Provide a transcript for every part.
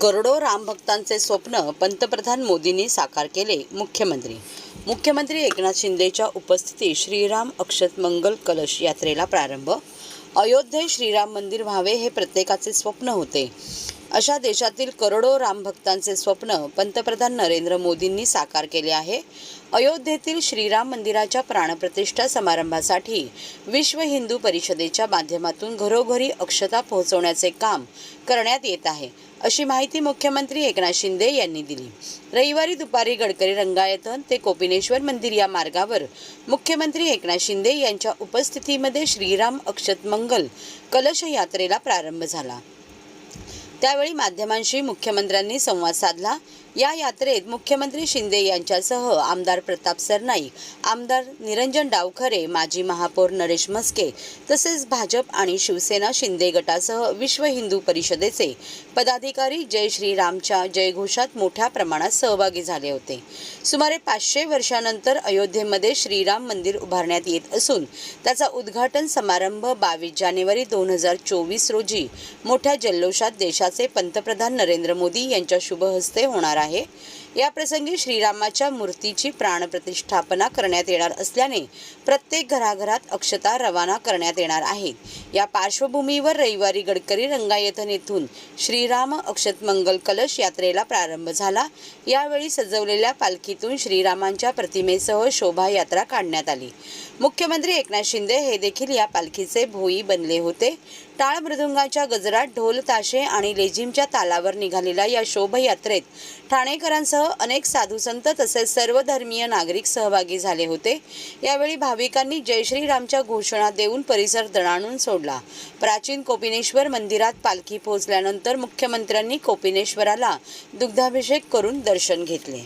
करोडो रामभक्तांचे स्वप्न पंतप्रधान मोदींनी साकार केले मुख्यमंत्री. मुख्यमंत्री एकनाथ शिंदेच्या उपस्थितीत श्रीराम अक्षत मंगल कलश यात्रेला प्रारंभ. अयोध्येत श्रीराम मंदिर व्हावे हे प्रत्येकाचे स्वप्न होते. अशा देशातील करोडो रामभक्तांचे स्वप्न पंतप्रधान नरेंद्र मोदींनी साकार केले आहे. अयोध्येतील श्रीराम मंदिराच्या प्राणप्रतिष्ठा समारंभासाठी विश्व हिंदू परिषदेच्या माध्यमातून घरोघरी अक्षता पोहोचवण्याचे काम करण्यात येत आहे. अशी माहिती मुख्यमंत्री एकनाथ शिंदे यांनी दिली. रविवारी दुपारी गडकरी रंगायतन ते कोपिनेश्वर मंदिर या मार्गावर मुख्यमंत्री एकनाथ शिंदे यांच्या उपस्थितीमध्ये श्रीराम अक्षत मंगल कलश यात्रेला प्रारंभ झाला. त्यावेळी माध्यमांशी मुख्यमंत्र्यांनी संवाद साधला. या यात्रेत मुख्यमंत्री शिंदे यांच्यासह आमदार प्रताप सरनाईक आमदार निरंजन डावखरे माजी महापौर नरेश मस्के तसेच भाजप आणि शिवसेना शिंदे गटासह विश्व हिंदू परिषदेचे पदाधिकारी जय श्रीरामच्या जयघोषात मोठ्या प्रमाणात सहभागी झाले होते. सुमारे पाचशे वर्षानंतर अयोध्येमध्ये श्रीराम मंदिर उभारण्यात येत असून त्याचा उद्घाटन समारंभ बावीस जानेवारी दोन हजार चोवीस रोजी मोठ्या जल्लोषात देशाचे पंतप्रधान नरेंद्र मोदी यांच्या शुभहस्ते होणार आहे. या प्रसंगी श्रीरामाच्या मूर्तीची प्राणप्रतिष्ठापना करण्यात येणार असल्याने प्रत्येक घराघरात अक्षता रवाना करण्यात येणार आहेत या पार्श्वभूमीवर रविवारी गडकरी रंगायतन येथून श्रीराम अक्षत मंगल कलश यात्रेला प्रारंभ झाला. यावेळी सजवलेल्या पालखीतून श्रीरामांच्या प्रतिमेसह शोभायात्रा काढण्यात आली. मुख्यमंत्री एकनाथ शिंदे हे देखील या पालखीचे भोई बनले होते. टाळ मृदुंगाच्या गजरात ढोल ताशे आणि लेझिमच्या तालावर निघालेल्या या शोभयात्रेत ठाणेकरांसह अनेक साधू संत तसेच सर्व धर्मीय नागरिक सहभागी झाले होते. यावेळी भाविकांनी जय श्रीरामच्या घोषणा देऊन परिसर दणाणून सोडला. प्राचीन कोपिनेश्वर मंदिरात पालखी पोहोचल्यानंतर मुख्यमंत्र्यांनी कोपिनेश्वराला दुग्धाभिषेक करून दर्शन घेतले.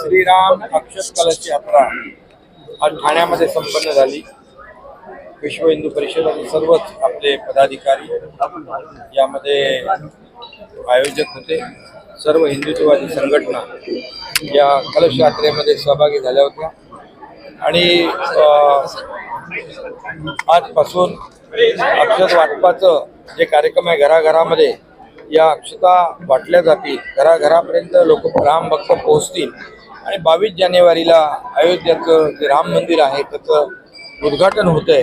श्रीराम अक्षर कलाची यात्रा आज ठाण्यामध्ये संपन्न झाली. विश्व हिंदू परिषद आणि सर्वच आपले पदाधिकारी यामध्ये आयोजक होते. सर्व हिंदुत्ववादी संघटना या कलश यात्रेमध्ये सहभागी झाल्या होत्या. आणि आजपासून अक्षत वाटपाचं जे कार्यक्रम आहे घराघरामध्ये या अक्षता वाटल्या जातील. घराघरापर्यंत लोक रामभक्त पोहोचतील. आणि बावीस जानेवारीला अयोध्याचं जे राम मंदिर आहे त्याचं उद्घाटन होत आहे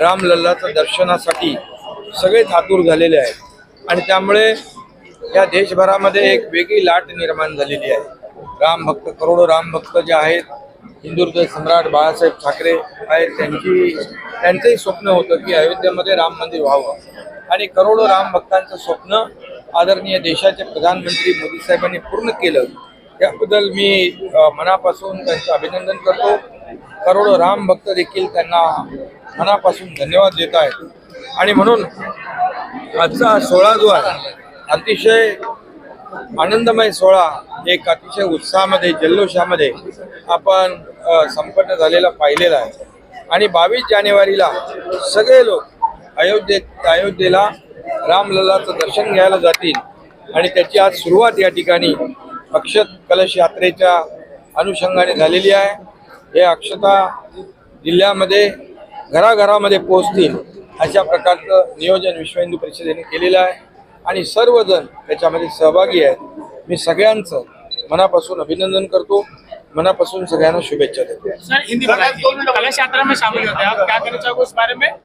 रामलल्लाचं दर्शनासाठी सगळेच आतुर झालेले आहेत. आणि त्यामुळे या देशभरामध्ये एक वेगळी लाट निर्माण झालेली आहे. राम भक्त करोडो राम भक्त जे आहेत हिंदुत्व सम्राट बाळासाहेब ठाकरे आहेत त्यांची त्यांचंही स्वप्न होतं की अयोध्येमध्ये राम मंदिर व्हावं. आणि करोडो राम भक्तांचं स्वप्न आदरणीय देशाचे प्रधानमंत्री मोदी साहेबांनी पूर्ण केलं. त्याबद्दल मी मनापासून त्यांचं अभिनंदन करतो. करोडो राम भक्त देखील त्यांना मनापासून धन्यवाद देत आहेत. आणि म्हणून आजचा सोहळा जो आहे अतिशय आनंदमय सोहळा एक अतिशय उत्साहामध्ये जल्लोषामध्ये आपण संपन्न झालेला पाहिलेला आहे. आणि बावीस जानेवारीला सगळे लोक अयोध्येत अयोध्येला रामलल्लाचं दर्शन घ्यायला जातील. आणि त्याची आज सुरुवात या ठिकाणी अक्षत कलश यात्रेच्या अनुषंगाने झालेली आहे. हे अक्षता जिल्ह्यामध्ये घराघरामध्ये पोहोचतील अशा प्रकारचं नियोजन विश्व हिंदू परिषदेने केलेलं आहे. आणि सर्वजण त्याच्यामध्ये सहभागी आहेत. मी सगळ्यांचं मनापासून अभिनंदन करतो. मनापासून सगळ्यांना शुभेच्छा देतो. सर हिंदी कलश यात्रा में शामिल होते आप. क्या कहना चाहोगे उस बारे में?